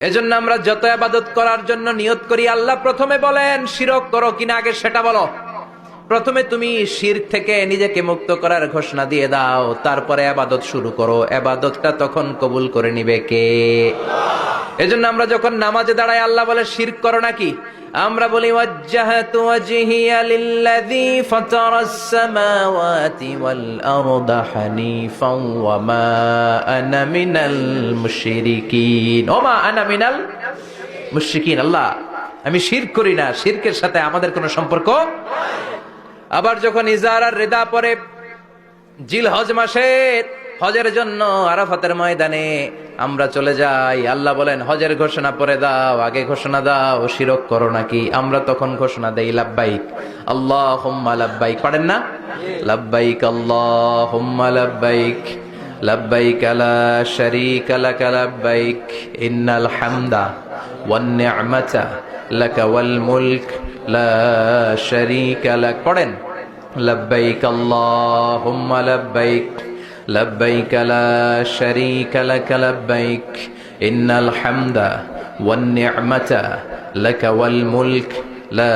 এজন্য আমরা যত আবাদত করার জন্য নিয়ত করি, আল্লাহ প্রথমে বলেন, শিরক করো কিনা আগে সেটা বলো। প্রথমে তুমি শির থেকে নিজেকে মুক্ত করার ঘোষণা দিয়ে দাও, তারপরে আবাদত শুরু করো। আবাদতটা তখন কবুল করে নিবে কে? এজন্য আমরা যখন নামাজে দাঁড়াই, আল্লাহ বলে, শিরক করো নাকি? আমরা বলি মা আল্লাহ। আমি শিরক করি না, শিরকের সাথে আমাদের কোনো সম্পর্ক আবার যখন ইজারার রেদা পরে জিল হজ মাসে হজের জন্য আরাফাতের ময়দানে আমরা চলে যাই। আল্লাহ বলেন, হজের ঘোষণা পরে দাও, আগে ঘোষণা দাও, শিরক করো নাকি? আমরা তখন ঘোষণা দেই, লাব্বাইক। আল্লাহ হোম্মা লাব্বাইক। পারেন না? লাব্বাইক আল্লাহ হোম্মা লাব্বাইক। লাব্বাইক, লা শারীকা ইন্নাল হামদা ওয়ান নি'মাতা লাকা ওয়াল মুলক। লা শারীকা পড়েন লাব্বাইক। لبيك لا شريك لك لبيك إن الحمد والنعمة لك والملك লা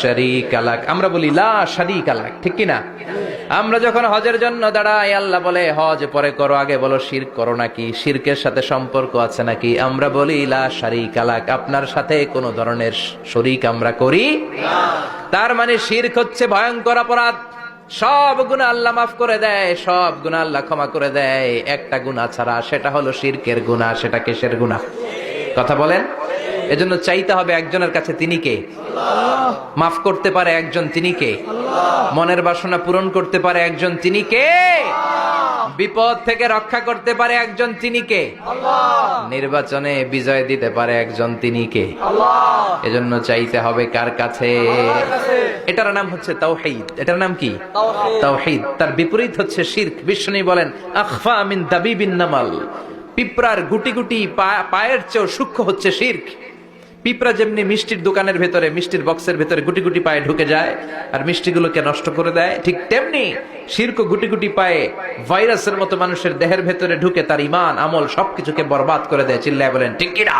শারীকা লাক আমরা বলি লা শারীকা লাক ঠিক কি না আমরা যখন হজের জন্য দাঁড়াই আল্লাহ বলে হজ পরে করো আগে বলো শিরক করো নাকি শিরকের সাথে সম্পর্ক আছে নাকি আমরা বলি লা শারীকা লাক আপনার সাথে কোনো ধরনের শরীক আমরা করি তার মানে শিরক হচ্ছে ভয়ঙ্কর অপরাধ সব গুণা আল্লাহ মাফ করে দেয়, সব গুণা আল্লাহ ক্ষমা করে দেয়। একটা গুণা ছাড়া সেটা হলো শিরকের গুণা সেটা কেশের গুণা কথা বলেন? এজন্য চাইতে হবে একজনের কাছে তিনি কে? মাফ করতে পারে একজন তিনি কে? মনের বাসনা পূরণ করতে পারে একজন তিনি কে? বিপদ থেকে রক্ষা করতে পারে একজন তিনি কে নির্বাচনে বিজয় দিতে পারে একজন তিনি কে এজন্য চাইতে হবে কার কাছে? এটার নাম হচ্ছে তাওহীদ। এটার নাম কি? তাওহীদ। তার বিপরীত হচ্ছে শিরক। বিষ্ণু বলেন আখফা মিন দাবিবিন নামাল। পিঁপড়ার গুটি গুটি পায়ের চেয়েও সূক্ষ্ম হচ্ছে শিরক। পিঁপড়া যেমনি মিষ্টির দোকানের ভেতরে, মিষ্টির বক্সের ভেতরে গুটি গুটি পায়ে ঢুকে যায় আর মিষ্টিগুলোকে নষ্ট করে দেয়, ঠিক তেমনি শির্ক গুটি গুটি পায়ে ভাইরাসের মতো মানুষের দেহের ভেতরে ঢুকে তার ইমান, আমল সবকিছুকে বরবাদ করে দেয়, চিল্লায় বলেন, ঠিক কিনা?